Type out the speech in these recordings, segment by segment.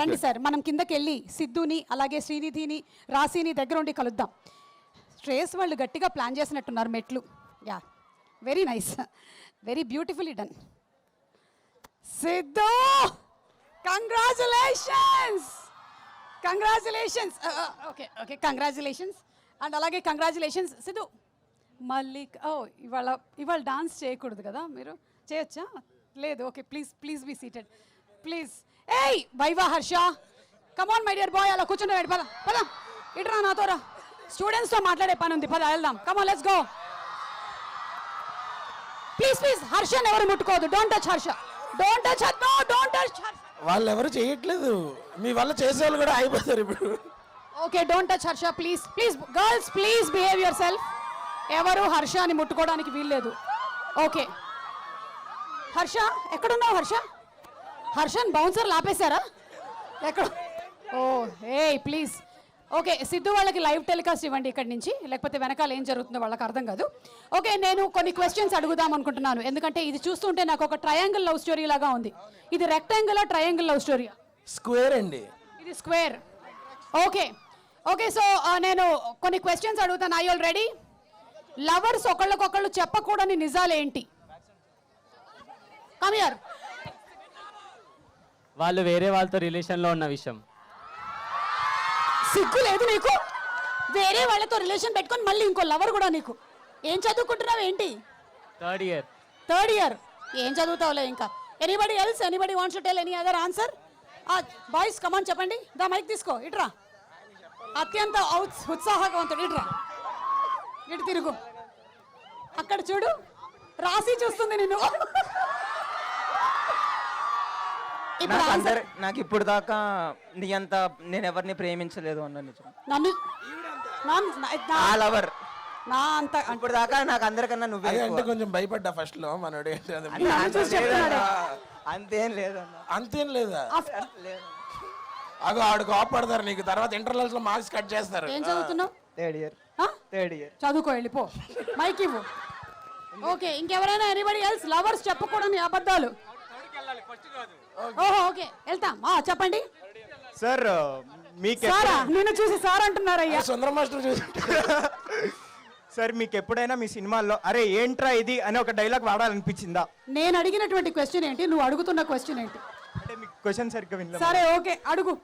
రండి సార్ మనం కిందకి వెళ్ళి సిద్ధుని అలాగే శ్రీనిధిని రాశిని దగ్గర ఉండి కలుద్దాం. శ్రేయస్ వాళ్ళు గట్టిగా ప్లాన్ చేసినట్టున్నారు మెట్లు. Yeah very nice very beautifully done. Siddhu! Congratulations! Congratulations! Okay okay congratulations. And అలాగే కంగ్రాచులేషన్స్ సిద్ధు. మళ్ళీ ఓ ఇవాళ ఇవాళ డాన్స్ చేయకూడదు కదా మీరు? చేయొచ్చా? లేదు okay please please be seated. Please. ఏయ్ Viva Harsha. Come on my dear boy అలా కూర్చుని పద పద. ఇట్రా నాతో రా. స్టూడెంట్స్తో మాట్లాడే పని ఉంది పద వెళ్దాం. Come on let's go please please హర్షని ఎవరు ముట్టుకోవద్దు. Don't touch Harsha. Don't touch no don't touch Harsha. వాళ్ళు ఎవరు చేయట్లేదు. మీ వల్ల చేసేవాళ్ళు కూడా అయిపోతారు ఇప్పుడు. Okay don't touch Harsha please please girls please behave yourself ఎవరు హర్షని ముట్టుకోవడానికి వీల్లేదు. ఓకే హర్ష ఎక్కడున్నావు హర్ష? హర్షన్ బౌన్సర్ లాపేశారా? ఎక్కడ? ఓ ఏ ప్లీజ్ ఓకే సిద్ధు వాళ్ళకి లైవ్ టెలికాస్ట్ ఇవ్వండి ఇక్కడి నుంచి. లేకపోతే వెనకాల ఏం జరుగుతుందో వాళ్ళకి అర్థం కాదు. ఓకే నేను కొన్ని క్వశ్చన్స్ అడుగుదాం అనుకుంటున్నాను. ఎందుకంటే ఇది చూస్తుంటే నాకు ఒక ట్రయాంగిల్ లవ్ స్టోరీ లాగా ఉంది. ఇది rectangle triangle love story square అండి. ఇది స్క్వేర్ ఓకే. ఓకే సో నేను కొన్ని క్వశ్చన్స్ అడుగుతాను. ఐ ఆల్ రెడీ లవర్స్ ఒకళ్ళకొకళ్ళు చెప్పకూడని నిజాలు ఏంటి కమియర్ వాళ్ళు వేరే వాళ్ళతో రిలేషన్లో ఉన్న విషయం. సిగ్గు లేదు నీకు? వేరే వాళ్ళతో రిలేషన్ పెట్టుకొని మళ్ళీ ఇంకో లవర్ కూడా నీకు. ఏం చదువుకుంటున్నావు ఏంటి? థర్డ్ ఇయర్ థర్డ్ ఇయర్ ఏం చదువుతావులే ఇంకా? Anybody else anybody wants to tell any other answer boys come on చెప్పండి. దా మైక్ తీసుకో. ఇట్రా. అత్యంత ఉత్సాహవంతుడు. ఇట్రా. ఇటు తిరుగు. అక్కడ చూడు. రాసి చూస్తుంది నిన్ను. ఇప్పుడు నాకు ఆన్సర్ అందరు నాకు ఇప్పుడు దాకా నీ అంత నేను ఎవరిని ప్రేమించలేదు అన్న నిజం నన్ను నా- నా- నా- ఆ లవర్ నా అంత అంటే ఇప్పుడు దాకా నాకు అందరికన్నా నువ్వే అదే ఎక్కువ. అంటే కొంచెం భయపడ్డా ఫస్ట్లో మనోడు ఏంటి అది అంత- నన్ను అంత లేదన్నా. అంతేం లేదన్న అంతేం లేదా? అఫ్- లేదు అగో ఆడు కోపడతారు నీకు తర్వాత ఇంటర్నల్స్లో మార్క్స్ కట్ చేస్తారు. ఏం చదువుతున్నావు? థర్డ్ ఇయర్ ఆ? థర్డ్ ఇయర్ చదువుకో వెళ్ళిపో మైక్ ఇవ్వు. ఓకే ఇంకెవరైనా ఎనీబడి ఎల్స్ లవర్స్ చెప్పకూడని అబద్ధాలు. ఓహో ఓకే. వెళ్తాం. ఆ, చెప్పండి. సార్ మీకు సారా? నిన్ను చూసి సార్ అంటున్నారయ్యా. సుందర మాస్టర్ చూసి సార్ మీకు ఎప్పుడైనా మీ సినిమాల్లో అరే ఏంట్రా ఇది? అని ఒక డైలాగ్ వాడాలనిపించిందా? నేను అడిగినటువంటి క్వశ్చన్ ఏంటి? నువ్వు అడుగుతున్న క్వశ్చన్ ఏంటి? అంటే మీకు క్వశ్చన్ సరిగ్గా వినలేదు? సరే ఓకే. అడుగు.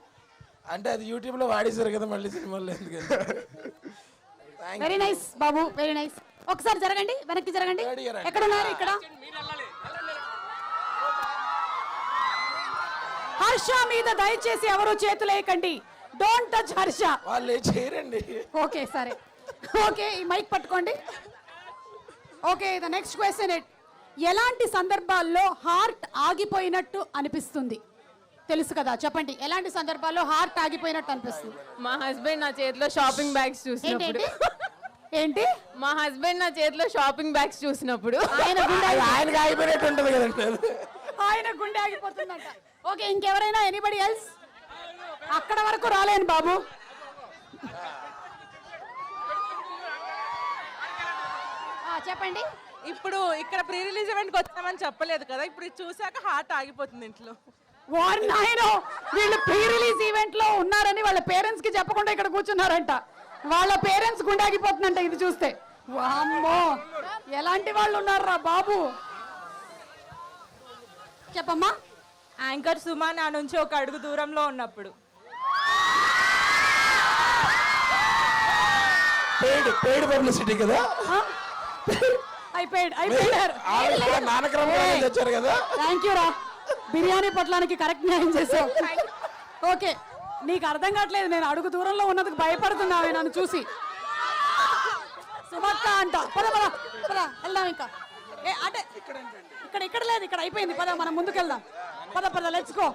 అంటే అది యూట్యూబ్లో వాడేశారు కదా మళ్ళీ సినిమాలో ఎందుకని? వెరీ నైస్ బాబు. వెరీ నైస్ ఒకసారి జరగండి. వెనక్కి జరగండి. ఎక్కడ ఉన్నారు ఇక్కడ? హర్ష మీద దయచేసి ఎవరు చేతులేయకండి డోంట్ టచ్ హర్ష. వాళ్ళు చేయరండి. ఓకే సరే. ఓకే ఈ మైక్ పట్టుకోండి. ఓకే ద నెక్స్ట్ క్వశ్చన్ ఎలాంటి సందర్భాల్లో హార్ట్ ఆగిపోయినట్టు అనిపిస్తుంది? తెలుసు కదా చెప్పండి. ఎలాంటి సందర్భాల్లో హార్ట్ ఆగిపోయినట్టు అనిపిస్తుంది? మా హస్బెండ్ నా చేతిలో షాపింగ్ బ్యాగ్స్ చూసినప్పుడు. ఏంటి? మా హస్బెండ్ నా చేతిలో షాపింగ్ బ్యాగ్స్ చూసినప్పుడు. ఆయన ఆయనకి ఆగిపోయినట్టు ఉంటుంది కదండి. ఆయన గుండె ఆగిపోతుందంట. ఓకే ఇంకెవరైనా ఎనీబడి ఎల్స్ అక్కడ వరకు రాలేను బాబు. ఆ, చెప్పండి. ఇప్పుడు ఇక్కడ ప్రీ రిలీజ్ ఈవెంట్కి వచ్చామని చెప్పలేదు కదా ఇప్పుడు చూసాక హార్ట్ ఆగిపోతుంది ఇంట్లో. వారు నాయనో వీళ్ళు ప్రీ రిలీజ్ ఈవెంట్లో ఉన్నారని వాళ్ళ పేరెంట్స్కి చెప్పకుండా ఇక్కడ కూర్చున్నారంట. వాళ్ళ పేరెంట్స్ గుండాగిపోతుందంట ఇది చూస్తే. వామ్మో ఎలాంటి వాళ్ళు ఉన్నారా బాబు? చెప్పమ్మా. యాంకర్ సుమా నా నుంచి ఒక అడుగు దూరంలో ఉన్నప్పుడు. పబ్లిసిటీ కదా? అయిపోయాడు అయిపోయారు. కదా? థ్యాంక్ యూ రా. బిర్యానీ పొట్లానికి కరెక్ట్ న్యాయం చేసావు. ఓకే నీకు అర్థం కావట్లేదు నేను అడుగు దూరంలో ఉన్నందుకు భయపడుతున్నావు నన్ను చూసి. సుమక్క అంట. పద పద పద వెళ్దాం ఇంకా. అంటే ఇక్కడ ఇక్కడ లేదు ఇక్కడ అయిపోయింది. పద మనం ముందుకెళ్దాం. పద పద లెచ్చుకో